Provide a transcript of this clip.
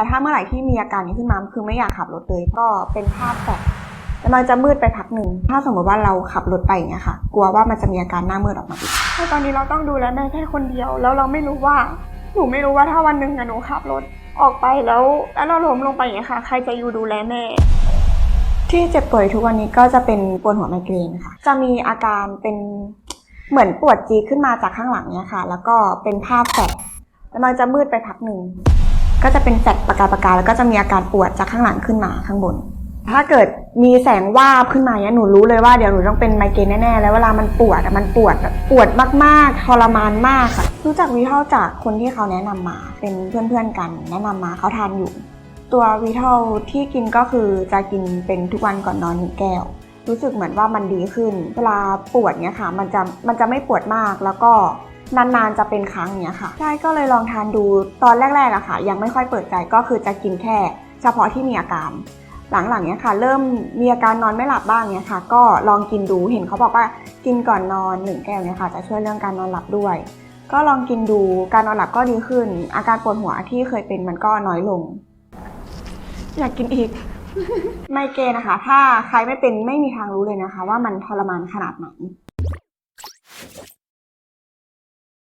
แต่ถ้าเมื่อไหร่ที่มีอาการนี้ขึ้นมาคือไม่อยากขับรถเลยก็เป็นภาพแบบแล้วมันจะมืดไปพักหนึ่ง ถ้าสมมติว่าเราขับรถไปอย่างเงี้ยค่ะ กลัวว่ามันจะมีอาการหน้ามืดออกมาอีกถ้าตอนนี้เราต้องดูแลแม่แค่คนเดียว แล้วเราไม่รู้ว่า หนูไม่รู้ว่าถ้าวันหนึ่งอะหนูขับรถออกไปแล้ว แล้วเราล้มลงไปอย่างเงี้ยค่ะ ใครจะอยู่ดูแลแม่ ที่เจ็บป่วยทุกวันนี้ก็จะเป็นปวดหัวไมเกรนค่ะ จะมีอาการเป็นเหมือนปวดจี๊ดขึ้นมาจากข้างหลังเนี่ยค่ะ แล้วก็เป็นภาพแฟลชแล้วมันจะมืดไปพักหนึ่ง ก็จะเป็นแฟลชประกายประกายแล้วก็จะมีอาการปวดจากข้างหลังขึ้นมาข้างบน ถ้าเกิดมีแสงวาบขึ้นมาเนี่ยหนูรู้เลยว่าเดี๋ยวหนูต้องเป็นไมเกรนแน่ๆแล้วเวลามันปวดมันปวดแบบปวดมากๆทรมานมากค่ะ รู้จักวิท่าจากคนที่เขาแนะนำมา เป็นเพื่อนๆกัน แนะนำมาเขาทานอยู่ ตัววีทอลที่กินก็คือจะกินเป็นทุกวันก่อนนอนหนึ่งแก้วรู้สึกเหมือนว่ามันดีขึ้น เวลาปวดเนี้ยค่ะ มันจะมันจะไม่ปวดมากแล้วก็ นานๆจะเป็นครั้งเนี้ยค่ะใช่ก็เลยลองทานดูตอนแรกๆอะค่ะ ยังไม่ค่อยเปิดใจก็คือจะกินแค่ เฉพาะที่มีอาการ หลังๆเนี้ยค่ะ เริ่มมีอาการนอนไม่หลับบ้างเนี้ยค่ะ ก็ลองกินดูเห็นเขาบอกว่ากินก่อนนอนหนึ่งแก้วเนี้ยค่ะ จะช่วยเรื่องการนอนหลับด้วย ก็ลองกินดูการนอนหลับก็ดีขึ้น อาการปวดหัวที่เคยเป็นมันก็น้อยลง อยากกินอีกไมเกรนนะคะ ถ้าใครไม่เป็นไม่มีทางรู้เลยนะคะ ว่ามันทรมานขนาดไหน